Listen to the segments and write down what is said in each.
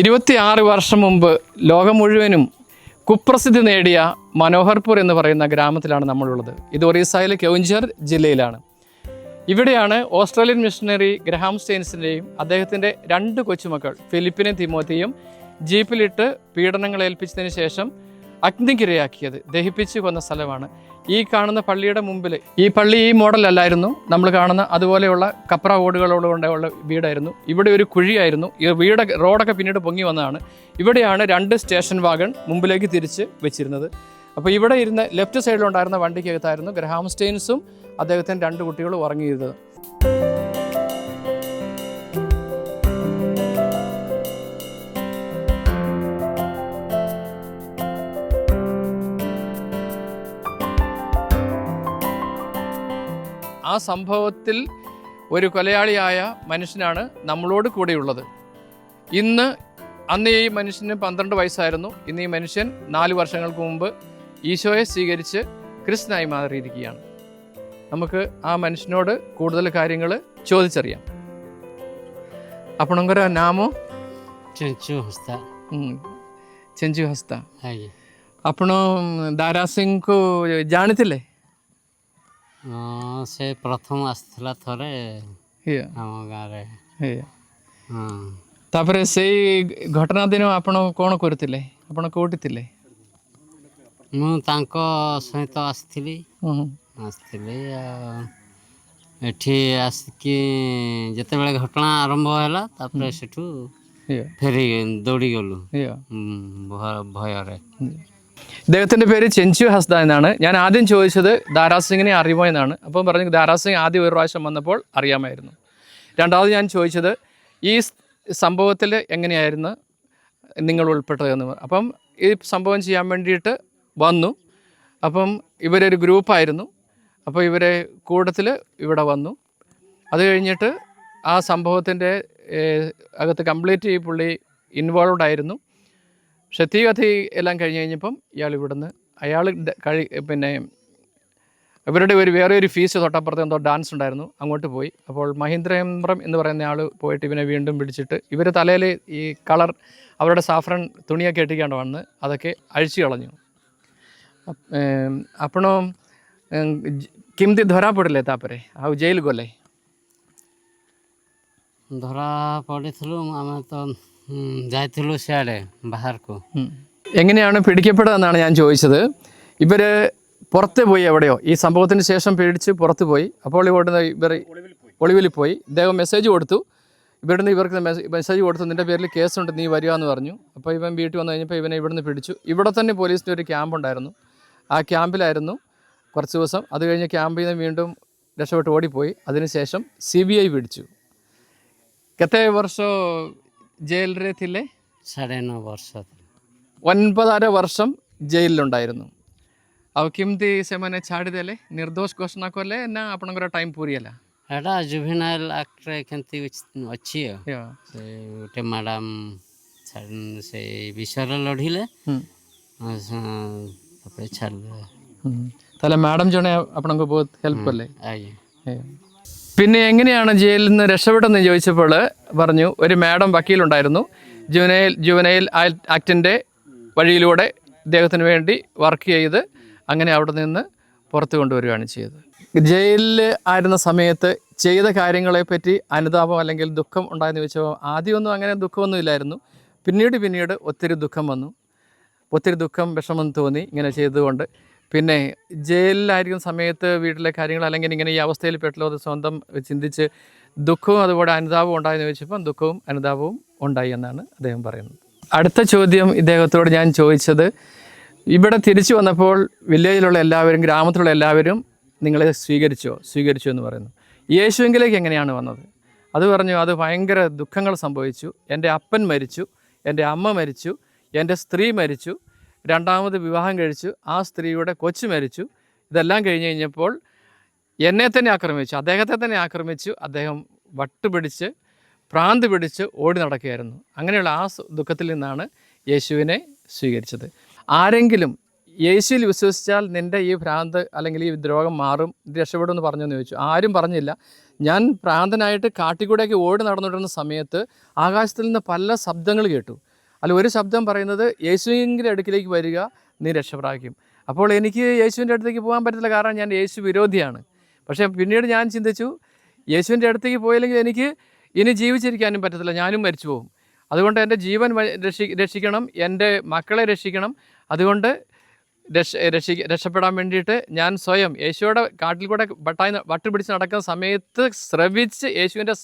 ഇരുപത്തിയാറ് വർഷം മുമ്പ് ലോകം മുഴുവനും കുപ്രസിദ്ധി നേടിയ മനോഹർപൂർ എന്ന് പറയുന്ന ഗ്രാമത്തിലാണ് നമ്മളുള്ളത്. ഇത് ഒറീസയിലെ കൌഞ്ചർ ജില്ലയിലാണ്. ഇവിടെയാണ് ഓസ്ട്രേലിയൻ മിഷണറി ഗ്രഹാം സ്റ്റെയിൻസിന്റെയും അദ്ദേഹത്തിന്റെ രണ്ട് കൊച്ചുമക്കൾ ഫിലിപ്പിനും തിമോത്തിയും ജീപ്പിലിട്ട് പീഡനങ്ങൾ ഏൽപ്പിച്ചതിന് ശേഷം അഗ്നിക്കിരയാക്കിയത്. ദഹിപ്പിച്ച് കൊന്ന സ്ഥലമാണ് ഈ കാണുന്ന പള്ളിയുടെ മുമ്പിൽ ഈ പള്ളി ഈ മോഡലല്ലായിരുന്നു നമ്മൾ കാണുന്ന അതുപോലെയുള്ള കപ്ര ഓടുകളോട് കൊണ്ടുള്ള വീടായിരുന്നു. ഇവിടെ ഒരു കുഴിയായിരുന്നു. ഈ വീട് റോഡൊക്കെ പിന്നീട് പൊങ്ങി വന്നതാണ്. ഇവിടെയാണ് രണ്ട് സ്റ്റേഷൻ വാഗൺ മുമ്പിലേക്ക് തിരിച്ച് വെച്ചിരുന്നത്. അപ്പോൾ ഇവിടെ ഇരുന്ന ലെഫ്റ്റ് സൈഡിലുണ്ടായിരുന്ന വണ്ടിക്കകത്തായിരുന്നു ഗ്രഹാം സ്റ്റെയിൻസും അദ്ദേഹത്തിന്റെ രണ്ട് കുട്ടികളും ഉറങ്ങിയിരുന്നത്. സംഭവത്തിൽ ഒരു കൊലയാളിയായ മനുഷ്യനാണ് നമ്മളോട് കൂടെയുള്ളത് ഇന്ന് അന്ന് ഈ മനുഷ്യന് പന്ത്രണ്ട് വയസ്സായിരുന്നു ഇന്ന് ഈ മനുഷ്യൻ നാല് വർഷങ്ങൾക്ക് മുമ്പ് ഈശോയെ സ്വീകരിച്ച് ക്രിസ്ത്യനായി മാറിയിരിക്കുകയാണ് നമുക്ക് ആ മനുഷ്യനോട് കൂടുതൽ കാര്യങ്ങൾ ചോദിച്ചറിയാം ଆପଣଙ୍କର ନାମ ଚଞ୍ଚୁ ହସ୍ତା ହୁଁ, ଚେଞ୍ଜୁ ହସ୍ତା ଆଜ୍ଞା ଆପଣ ଦାରା ସିଂଙ୍କୁ ଜାଣିଥିଲେ ହଁ, ସେ ପ୍ରଥମ ଆସିଥିଲା ଥରେ ଆମ ଗାଁରେ। ତାପରେ ସେଇ ଘଟଣା ଦିନ ଆପଣ କ'ଣ କରୁଥିଲେ? ଆପଣ କେଉଁଠି ଥିଲେ? ମୁଁ ତାଙ୍କ ସହିତ ଆସିଥିଲି। ଆସିଥିଲି ଆଉ ଏଠି ଆସିକି ଯେତେବେଳେ ଘଟଣା ଆରମ୍ଭ ହେଲା ତାପରେ ସେଠୁ ଫେରି ଦୌଡ଼ିଗଲୁ। ଭୟରେ। ഇദ്ദേഹത്തിന്റെ പേര് ചെഞ്ചു ഹസ്ദ എന്നാണ്. ഞാൻ ആദ്യം ചോദിച്ചത് ദാരാസിംഗിനെ അറിയുമോ എന്നാണ്. അപ്പം പറഞ്ഞു ദാരാസിംഗ് ആദ്യം ഒരു പ്രാവശ്യം വന്നപ്പോൾ അറിയാമായിരുന്നു. രണ്ടാമത് ഞാൻ ചോദിച്ചത് ഈ സംഭവത്തിൽ എങ്ങനെയായിരുന്നു നിങ്ങൾ ഉൾപ്പെട്ടതെന്ന് അപ്പം ഈ സംഭവം ചെയ്യാൻ വേണ്ടിയിട്ട് വന്നു. അപ്പം ഇവരൊരു ഗ്രൂപ്പായിരുന്നു. അപ്പോൾ ഇവരെ കൂട്ടത്തിൽ ഇവിടെ വന്നു. അത് കഴിഞ്ഞിട്ട് ആ സംഭവത്തിന്റെ അകത്ത് കംപ്ലീറ്റ് ഈ പുള്ളി ഇൻവോൾവ് ആയിരുന്നു. പക്ഷെ തീ കഥി എല്ലാം കഴിഞ്ഞ് കഴിഞ്ഞപ്പം ഇയാൾ ഇവിടുന്ന് അയാൾ കഴി പിന്നെ ഇവരുടെ ഒരു വേറെ ഒരു ഫീസ് തൊട്ടപ്പുറത്ത് എന്തോ ഡാൻസ് ഉണ്ടായിരുന്നു. അങ്ങോട്ട് പോയി. അപ്പോൾ മഹീന്ദ്രേന്ദ്രം എന്ന് പറയുന്ന ആൾ പോയിട്ട് ഇവനെ വീണ്ടും പിടിച്ചിട്ട് ഇവർ തലയിൽ ഈ കളർ അവരുടെ സാഫ്രൺ തുണിയൊക്കെ ഇട്ടിക്കാണ്ട് വന്ന് അതൊക്കെ അഴിച്ചു കളഞ്ഞു. അപ്പണോ കിംതി ധ്വരാപ്പെടില്ലേ താപ്പരെ ആ ജയിൽ കൊല്ലേ ଧରା ପଡ଼ିଥିଲୁ ଆମେ ତ ଉം, ଯାଇଥିଲୁ ସିଆଡ଼େ ବାହାରକୁ ഉം. എങ്ങനെയാണ് പിടിക്കപ്പെട്ടതെന്നാണ് ഞാൻ ചോദിച്ചത് ഇവർ പുറത്ത് പോയി എവിടെയോ ഈ സംഭവത്തിന് ശേഷം പേടിച്ച് പുറത്ത് പോയി അപ്പോൾ ഇവിടുന്ന് ഇവർ ഒളിവിൽ പോയി ഇദ്ദേഹം മെസ്സേജ് കൊടുത്തു ഇവിടുന്ന് ഇവർക്ക് മെസ്സേജ് കൊടുത്തു നിൻ്റെ പേരിൽ കേസുണ്ട് നീ വരിക എന്ന് പറഞ്ഞു അപ്പോൾ ഇവൻ വീട്ടിൽ വന്നു കഴിഞ്ഞപ്പോൾ ഇവനെ ഇവിടുന്ന് പിടിച്ചു ഇവിടെ തന്നെ പോലീസിൻ്റെ ഒരു ക്യാമ്പ് ഉണ്ടായിരുന്നു ആ ക്യാമ്പിലായിരുന്നു കുറച്ച് ദിവസം അത് കഴിഞ്ഞ് ക്യാമ്പിൽ നിന്ന് വീണ്ടും രക്ഷപ്പെട്ട് ഓടിപ്പോയി അതിനുശേഷം സി ബി ഐ പിടിച്ചു କେତେ ବର୍ଷ ജയിലിൽ ଥିଲେ ସାଢ଼େ ନଅ ବର୍ଷ ଥିଲା। ഒൻപതര വർഷം ജയിലിലുണ്ടായിരുന്നു ଆଉ କେମିତି ସେମାନେ ଛାଡ଼ିଦେଲେ ନିର୍ଦ୍ଦୋଷ ଘୋଷଣା କଲେ ନା ଆପଣଙ୍କର ଟାଇମ୍ ପୁରୀ ହେଲା ଏଇଟା ଜୁଭିନାଇଲ ଆକ୍ଟରେ କେମିତି ଅଛି ଆଉ Yeah. ସେ ଗୋଟେ ମ୍ୟାଡ଼ାମ୍ ସେଇ ବିଷୟରେ ଲଢ଼ିଲେ ହୁଁ। ଆଉ ସେ- ତାପରେ ଛାଡ଼ିଲେ ହୁଁ. ତାହେଲେ ମ୍ୟାଡ଼ାମ୍ ଜଣେ ଆପଣଙ୍କୁ ବହୁତ ହେଲ୍ପ କଲେ ଆଜ୍ଞା Yeah. പിന്നെ എങ്ങനെയാണ് ജയിലിൽ നിന്ന് രക്ഷപ്പെട്ടെന്ന് ചോദിച്ചപ്പോൾ പറഞ്ഞു ഒരു മാഡം വക്കീലുണ്ടായിരുന്നു. ജുവനൈൽ ജുവനൈൽ ആക്ടിന്റെ വഴിയിലൂടെ ഇദ്ദേഹത്തിന് വേണ്ടി വർക്ക് ചെയ്ത് അങ്ങനെ അവിടെ നിന്ന് പുറത്തു കൊണ്ടുവരികയാണ് ചെയ്തത്. ജയിലിൽ ആയിരുന്ന സമയത്ത് ചെയ്ത കാര്യങ്ങളെപ്പറ്റി അനുതാപം അല്ലെങ്കിൽ ദുഃഖം ഉണ്ടായെന്ന് ചോദിച്ചപ്പോൾ ആദ്യമൊന്നും അങ്ങനെ ദുഃഖമൊന്നും ഇല്ലായിരുന്നു. പിന്നീട് പിന്നീട് ഒത്തിരി ദുഃഖം വന്നു. ഒത്തിരി ദുഃഖം വിഷമം തോന്നി ഇങ്ങനെ ചെയ്തുകൊണ്ട് പിന്നെ ജയിലിലായിരിക്കുന്ന സമയത്ത് വീട്ടിലെ കാര്യങ്ങൾ അല്ലെങ്കിൽ ഇങ്ങനെ ഈ അവസ്ഥയിൽ പെട്ടല്ലോ അത് സ്വന്തം ചിന്തിച്ച് ദുഃഖവും അതുപോലെ അനുതാപവും ഉണ്ടായെന്ന് ചോദിച്ചപ്പം ദുഃഖവും അനുതാപവും ഉണ്ടായി എന്നാണ് അദ്ദേഹം പറയുന്നത്. അടുത്ത ചോദ്യം ഇദ്ദേഹത്തോട് ഞാൻ ചോദിച്ചത് ഇവിടെ തിരിച്ചു വന്നപ്പോൾ വില്ലേജിലുള്ള എല്ലാവരും ഗ്രാമത്തിലുള്ള എല്ലാവരും നിങ്ങളെ സ്വീകരിച്ചോ? സ്വീകരിച്ചു എന്ന് പറയുന്നു. യേശുവിങ്കിലേക്ക് എങ്ങനെയാണ് വന്നത്? അത് പറഞ്ഞു അത് ഭയങ്കര ദുഃഖങ്ങൾ സംഭവിച്ചു. എന്റെ അപ്പൻ മരിച്ചു എന്റെ അമ്മ മരിച്ചു എന്റെ സ്ത്രീ മരിച്ചു രണ്ടാമത് വിവാഹം കഴിച്ചു. ആ സ്ത്രീയുടെ കൊച്ചു മരിച്ചു. ഇതെല്ലാം കഴിഞ്ഞ് കഴിഞ്ഞപ്പോൾ എന്നെ തന്നെ ആക്രമിച്ചു. അദ്ദേഹത്തെ തന്നെ ആക്രമിച്ചു. അദ്ദേഹം വട്ടുപിടിച്ച് പ്രാന്ത് പിടിച്ച് ഓടി നടക്കുകയായിരുന്നു. അങ്ങനെയുള്ള ആ ദുഃഖത്തിൽ നിന്നാണ് യേശുവിനെ സ്വീകരിച്ചത്. ആരെങ്കിലും യേശുവിൽ വിശ്വസിച്ചാൽ നിന്റെ ഈ ഭ്രാന്ത് അല്ലെങ്കിൽ ഈ രോഗം മാറും രക്ഷപ്പെടുമെന്ന് പറഞ്ഞെന്ന് ചോദിച്ചു. ആരും പറഞ്ഞില്ല. ഞാൻ ഭ്രാന്തനായിട്ട് കാട്ടിക്കൂടെയൊക്കെ ഓടി നടന്നുകൊണ്ടിരുന്ന സമയത്ത് ആകാശത്തിൽ നിന്ന് പല ശബ്ദങ്ങൾ കേട്ടു. അതിൽ ഒരു ശബ്ദം പറയുന്നത് യേശുവിന്റെ അടുക്കിലേക്ക് വരിക നീ രക്ഷപ്രാപിക്കും. അപ്പോൾ എനിക്ക് യേശുവിന്റെ അടുത്തേക്ക് പോകാൻ പറ്റത്തില്ല കാരണം ഞാൻ യേശു വിരോധിയാണ്. പക്ഷേ പിന്നീട് ഞാൻ ചിന്തിച്ചു യേശുവിന്റെ അടുത്തേക്ക് പോയില്ലെങ്കിൽ എനിക്ക് ഇനി ജീവിച്ചിരിക്കാനും പറ്റത്തില്ല ഞാനും മരിച്ചു പോകും. അതുകൊണ്ട് എന്റെ ജീവൻ രക്ഷി രക്ഷിക്കണം എന്റെ മക്കളെ രക്ഷിക്കണം. അതുകൊണ്ട് രക്ഷ രക്ഷി രക്ഷപ്പെടാൻ വേണ്ടിയിട്ട് ഞാൻ സ്വയം യേശുവിടെ കാട്ടിൽ കൂടെ വട്ടായി വട്ടുപിടിച്ച് നടക്കുന്ന സമയത്ത് ശ്രവിച്ച് യേശുവിന്റെ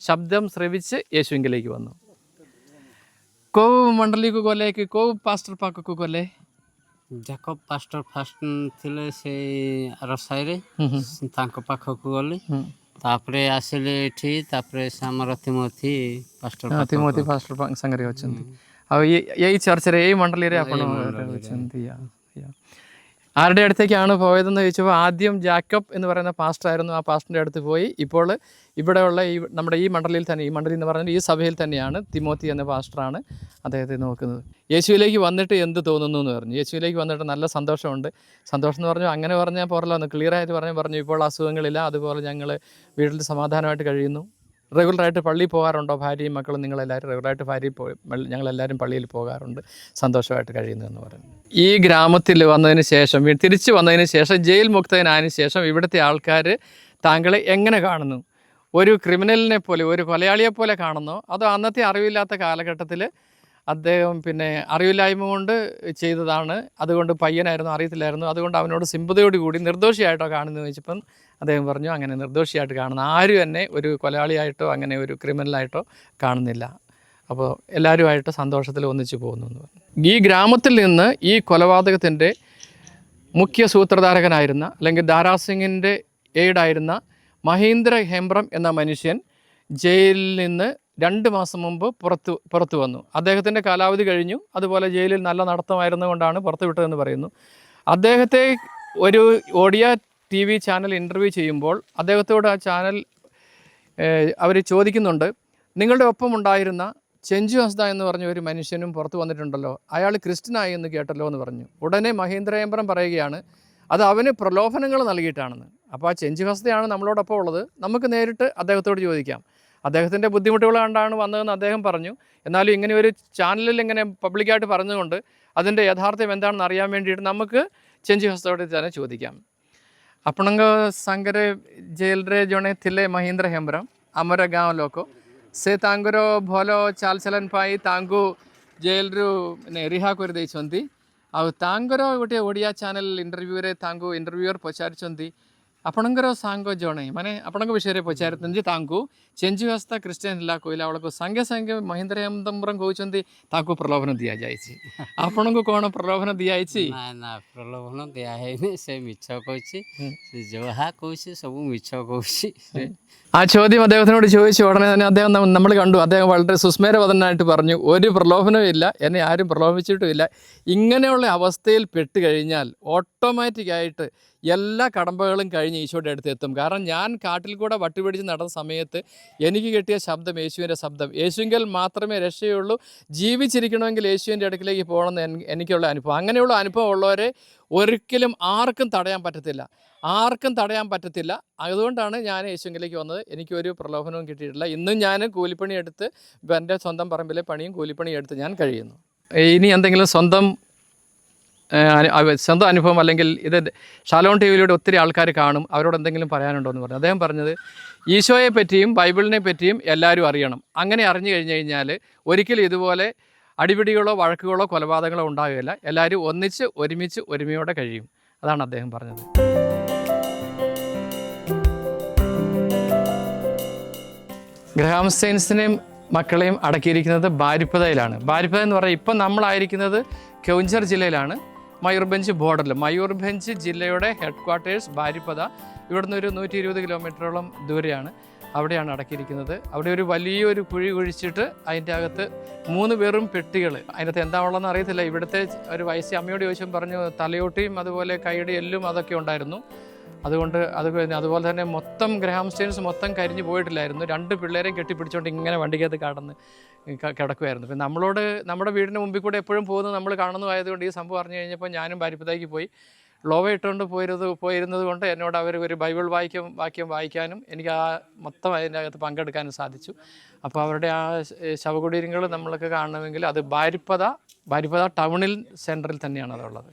ശബ്ദം ശ്രവിച്ച് യേശുവിങ്കിലേക്ക് വന്നു. କୋଉ ମଣ୍ଡଳୀକୁ ଗଲେ କି କୋଉ ପାଷ୍ଟର ପାଖକୁ ଗଲେ ଜାକବ ପାଷ୍ଟର ଫାଷ୍ଟ ଥିଲେ ସେ ଆର ସାହିରେ ତାଙ୍କ ପାଖକୁ ଗଲି ତାପରେ ଆସିଲେ ଏଠି ତାପରେ ସେ ଆମର ତିମୋଥି ପାଷ୍ଟର ପାଖକୁ। ତିମୋତି ପାଷ୍ଟର ସାଙ୍ଗରେ ଅଛନ୍ତି ଆଉ ଏ- ଏଇ ଚର୍ଚ୍ଚରେ ଏଇ ମଣ୍ଡଳୀରେ ଆପଣ ଅଛନ୍ତି യാ, യാ. ആരുടെ അടുത്തേക്കാണ് പോയതെന്ന് ചോദിച്ചപ്പോൾ ആദ്യം ജാക്കബ് എന്ന് പറയുന്ന പാസ്റ്റർ ആയിരുന്നു ആ പാസ്റ്ററിന്റെ അടുത്ത് പോയി. ഇപ്പോൾ ഇവിടെയുള്ള ഈ നമ്മുടെ ഈ മണ്ഡലിയിൽ തന്നെ ഈ മണ്ഡലി എന്ന് പറഞ്ഞാൽ ഈ സഭയിൽ തന്നെയാണ് തിമോത്തി എന്ന പാസ്റ്ററാണ് അദ്ദേഹത്തെ നോക്കുന്നത്. യേശുവിലേക്ക് വന്നിട്ട് എന്ത് തോന്നുന്നു എന്ന് പറഞ്ഞു. യേശുവിലേക്ക് വന്നിട്ട് നല്ല സന്തോഷമുണ്ട്. സന്തോഷം എന്ന് പറഞ്ഞു അങ്ങനെ പറഞ്ഞാൽ പോരല്ലോ ഒന്ന് ക്ലിയർ ആയിട്ട് പറഞ്ഞു പറഞ്ഞു ഇപ്പോൾ അസുഖങ്ങളില്ല അതുപോലെ ഞങ്ങൾ വീട്ടിൽ സമാധാനമായിട്ട് കഴിയുന്നു. റെഗുലറായിട്ട് പള്ളിയിൽ പോകാറുണ്ടോ ഭാര്യയും മക്കളും നിങ്ങളെല്ലാവരും? റെഗുലറായിട്ട് ഭാര്യയിൽ പോയി ഞങ്ങളെല്ലാവരും പള്ളിയിൽ പോകാറുണ്ട്. സന്തോഷമായിട്ട് കഴിയുന്നു എന്ന് പറഞ്ഞു ഈ ഗ്രാമത്തിൽ വന്നതിന് ശേഷം തിരിച്ചു വന്നതിന് ശേഷം ജയിൽ മുക്തനായതിനു ശേഷം ഇവിടുത്തെ ആൾക്കാർ താങ്കളെ എങ്ങനെ കാണുന്നു? ഒരു ക്രിമിനലിനെ പോലെ ഒരു കൊലയാളിയെ പോലെ കാണുന്നോ? അതോ അന്നത്തെ അറിവില്ലാത്ത കാലഘട്ടത്തിൽ അദ്ദേഹം പിന്നെ അറിവില്ലായ്മ കൊണ്ട് ചെയ്തതാണ്. അതുകൊണ്ട് പയ്യനായിരുന്നു അറിയത്തില്ലായിരുന്നു. അതുകൊണ്ട് അവനോട് സിമ്പതയോട് കൂടി നിർദോഷിയായിട്ടോ കാണുന്നു ചോദിച്ചപ്പം അദ്ദേഹം പറഞ്ഞു അങ്ങനെ നിർദോഷിയായിട്ട് കാണുന്ന ആരും എന്നെ ഒരു കൊലയാളിയായിട്ടോ അങ്ങനെ ഒരു ക്രിമിനലായിട്ടോ കാണുന്നില്ല. അപ്പോൾ എല്ലാവരുമായിട്ട് സന്തോഷത്തിൽ ഒന്നിച്ചു പോകുന്നു എന്ന് പറഞ്ഞു. ഈ ഗ്രാമത്തിൽ നിന്ന് ഈ കൊലപാതകത്തിന്റെ മുഖ്യ സൂത്രധാരകനായിരുന്ന അല്ലെങ്കിൽ ദാരാസിംഗിന്റെ എയ്ഡായിരുന്ന മഹീന്ദ്ര ഹെംബ്രം എന്ന മനുഷ്യൻ ജയിലിൽ നിന്ന് രണ്ട് മാസം മുമ്പ് പുറത്തു പുറത്തു വന്നു. അദ്ദേഹത്തിന്റെ കാലാവധി കഴിഞ്ഞു. അതുപോലെ ജയിലിൽ നല്ല നടത്തമായിരുന്നു കൊണ്ടാണ് പുറത്തു വിട്ടതെന്ന് പറയുന്നു. അദ്ദേഹത്തെ ഒരു Odia T V channel interview ചെയ്യുമ്പോൾ അദ്ദേഹത്തോട് ആ ചാനൽ അവർ ചോദിക്കുന്നുണ്ട് നിങ്ങളുടെ ഒപ്പം ഉണ്ടായിരുന്ന ചെഞ്ചു ഹസ്ദ എന്ന് പറഞ്ഞ ഒരു മനുഷ്യനും പുറത്തു വന്നിട്ടുണ്ടല്ലോ. അയാൾ ക്രിസ്ത്യനായി എന്ന് കേട്ടല്ലോ എന്ന് പറഞ്ഞു. ഉടനെ മഹേന്ദ്രയമ്പരം പറയുകയാണ് അത് അവന് പ്രലോഭനങ്ങൾ നൽകിയിട്ടാണെന്ന്. അപ്പോൾ ആ ചെഞ്ചു ഹസ്ദയാണ് നമ്മളോടൊപ്പം ഉള്ളത്. നമുക്ക് നേരിട്ട് അദ്ദേഹത്തോട് ചോദിക്കാം. അദ്ദേഹത്തിൻ്റെ ബുദ്ധിമുട്ടുകൾ കണ്ടാണ് വന്നതെന്ന് അദ്ദേഹം പറഞ്ഞു എന്നാലും ഇങ്ങനെ ഒരു ചാനലിൽ ഇങ്ങനെ പബ്ലിക്കായിട്ട് പറഞ്ഞുകൊണ്ട് അതിൻ്റെ യഥാർത്ഥം എന്താണെന്ന് അറിയാൻ വേണ്ടിയിട്ട് നമുക്ക് ചെഞ്ചു ഹസ്തയോട് തന്നെ ചോദിക്കാം ଆପଣଙ୍କ ସାଙ୍ଗରେ ଜେଲରେ ଜଣେ ଥିଲେ ମହେନ୍ଦ୍ର ହେମ୍ବ୍ରମ ଆମର ଗାଁ ଲୋକ ସେ ତାଙ୍କର ଭଲ ଚାଲଚଲନ ପାଇଁ ତାଙ୍କୁ ଜେଲରୁ ମାନେ ରିହା କରିଦେଇଛନ୍ତି ଆଉ ତାଙ୍କର ଗୋଟେ ଓଡ଼ିଆ ଚ୍ୟାନେଲ୍ ଇଣ୍ଟରଭ୍ୟୁରେ ତାଙ୍କୁ ଇଣ୍ଟରଭ୍ୟୁଅର୍ ପଚାରିଛନ୍ତି ଆପଣଙ୍କର ସାଙ୍ଗ ଜଣେ ମାନେ ଆପଣଙ୍କ ବିଷୟରେ ପଚାରିଛନ୍ତି ଯେ ତାଙ୍କୁ ଚେଞ୍ଜି ହସ୍ତା ଖ୍ରୀଷ୍ଟିଆନ ହେଲା କହିଲା ବେଳକୁ ସାଙ୍ଗେ ସାଙ୍ଗେ ମହେନ୍ଦ୍ର ହେମ୍ବ୍ରମ କହୁଛନ୍ତି ତାଙ୍କୁ ପ୍ରଲୋଭନ ଦିଆଯାଇଛି ଆପଣଙ୍କୁ କ'ଣ ପ୍ରଲୋଭନ ଦିଆଯାଇଛି ନା ନା ପ୍ରଲୋଭନ ଦିଆ ହେଇନି ସେ ମିଛ କହୁଛି ସେ ଯାହା କହୁଛି ସବୁ ମିଛ କହୁଛି ସେ ആ ചോദ്യം അദ്ദേഹത്തിനോട് ചോദിച്ചു ഉടനെ തന്നെ അദ്ദേഹം നമ്മൾ കണ്ടു അദ്ദേഹം വളരെ സുസ്മേരവദനായിട്ട് പറഞ്ഞു ഒരു പ്രലോഭനവും ഇല്ല എന്നെ ആരും പ്രലോഭിച്ചിട്ടുമില്ല ഇങ്ങനെയുള്ള അവസ്ഥയിൽ പെട്ട് കഴിഞ്ഞാൽ ഓട്ടോമാറ്റിക്കായിട്ട് എല്ലാ കടമ്പകളും കഴിഞ്ഞ് ഈശോയുടെ അടുത്ത് എത്തും. കാരണം ഞാൻ കാട്ടിൽ കൂടെ വട്ടുപിടിച്ച് നടന്ന സമയത്ത് എനിക്ക് കിട്ടിയ ശബ്ദം യേശുവിന്റെ ശബ്ദം. യേശുവിൽ മാത്രമേ രക്ഷയുള്ളൂ. ജീവിച്ചിരിക്കണമെങ്കിൽ യേശുവിന്റെ അടുക്കിലേക്ക് പോകണമെന്ന് എനിക്കുള്ള അനുഭവം. അങ്ങനെയുള്ള അനുഭവം ഉള്ളവരെ ഒരിക്കലും ആർക്കും തടയാൻ പറ്റത്തില്ല. ആർക്കും തടയാൻ പറ്റത്തില്ല. അതുകൊണ്ടാണ് ഞാൻ യേശുവിലേക്ക് വന്നത്. എനിക്കൊരു പ്രലോഭനവും കിട്ടിയിട്ടില്ല. ഇന്നും ഞാൻ കൂലിപ്പണി എടുത്ത് എന്റെ സ്വന്തം പറമ്പിലെ പണിയും കൂലിപ്പണി എടുത്ത് ഞാൻ കഴിയുന്നു. ഇനി എന്തെങ്കിലും സ്വന്തം സ്വന്തം അനുഭവം അല്ലെങ്കിൽ ഇത് ഷാലോൺ ടി വിയിലൂടെ ഒത്തിരി ആൾക്കാർ കാണും. അവരോട് എന്തെങ്കിലും പറയാനുണ്ടോ എന്ന് പറഞ്ഞു. അദ്ദേഹം പറഞ്ഞത് ഈശോയെ പറ്റിയും ബൈബിളിനെ പറ്റിയും എല്ലാവരും അറിയണം. അങ്ങനെ അറിഞ്ഞു കഴിഞ്ഞു കഴിഞ്ഞാൽ ഒരിക്കലും ഇതുപോലെ അടിപിടികളോ വഴക്കുകളോ കൊലപാതകങ്ങളോ ഉണ്ടാകുകയില്ല. എല്ലാവരും ഒന്നിച്ച് ഒരുമിച്ച് ഒരുമയോടെ കഴിയും. അതാണ് അദ്ദേഹം പറഞ്ഞത്. ഗ്രഹാം മക്കളെയും അടക്കിയിരിക്കുന്നത് ബാരിപ്പതയിലാണ്. ബാരിപ്പത എന്ന് പറഞ്ഞാൽ ഇപ്പം നമ്മളായിരിക്കുന്നത് കൗഞ്ചർ ജില്ലയിലാണ്. മയൂർഭഞ്ച് ബോർഡറിൽ. മയൂർഭഞ്ച് ജില്ലയുടെ ഹെഡ് ക്വാർട്ടേഴ്സ് ബാരിപ്പത ഇവിടുന്ന് ഒരു നൂറ്റി ഇരുപത് കിലോമീറ്ററോളം ദൂരെയാണ് അവിടെയാണ് അടക്കിയിരിക്കുന്നത്. അവിടെ ഒരു വലിയൊരു കുഴി കുഴിച്ചിട്ട് അതിന്റെ അകത്ത് മൂന്ന് പേരും പെട്ടികൾ അതിനകത്ത് എന്താ ഉള്ളതെന്ന് അറിയത്തില്ല. ഇവിടുത്തെ ഒരു വയസ്സ് അമ്മയോട് ചോദിച്ചും പറഞ്ഞു തലയോട്ടിയും അതുപോലെ കൈയുടെ എല്ലും അതൊക്കെ ഉണ്ടായിരുന്നു. അതുകൊണ്ട് അത് അതുപോലെ തന്നെ മൊത്തം ഗ്രാമസ്റ്റേഴ്സ് മൊത്തം കരിഞ്ഞു പോയിട്ടില്ലായിരുന്നു. രണ്ട് പിള്ളേരെയും കെട്ടിപ്പിടിച്ചുകൊണ്ട് ഇങ്ങനെ വണ്ടിക്കകത്ത് കടന്ന് കിടക്കുമായിരുന്നു പിന്നെ നമ്മളോട് നമ്മുടെ വീടിന്റെ മുമ്പിൽ കൂടെ എപ്പോഴും പോകുന്നത് നമ്മൾ കാണുന്നതായതുകൊണ്ട് ഈ സംഭവം അറിഞ്ഞു കഴിഞ്ഞപ്പോൾ ഞാനും ഭാര്യപ്പതായിക്ക് പോയി. ലോവ ഇട്ടുകൊണ്ട് പോയിരുന്നത് പോയിരുന്നത് കൊണ്ട് എന്നോട് അവർ ഒരു ബൈബിൾ വായിക്കും വാക്യം വായിക്കാനും എനിക്ക് ആ മൊത്തം അതിന്റെ അകത്ത് പങ്കെടുക്കാനും സാധിച്ചു. അപ്പോൾ അവരുടെ ആ ശവകുടീരങ്ങൾ നമ്മളൊക്കെ കാണണമെങ്കിൽ അത് ഭാരിപ്പത ഭാരിപ്പത ടൗണിൽ സെന്ററിൽ തന്നെയാണ് അതുള്ളത്.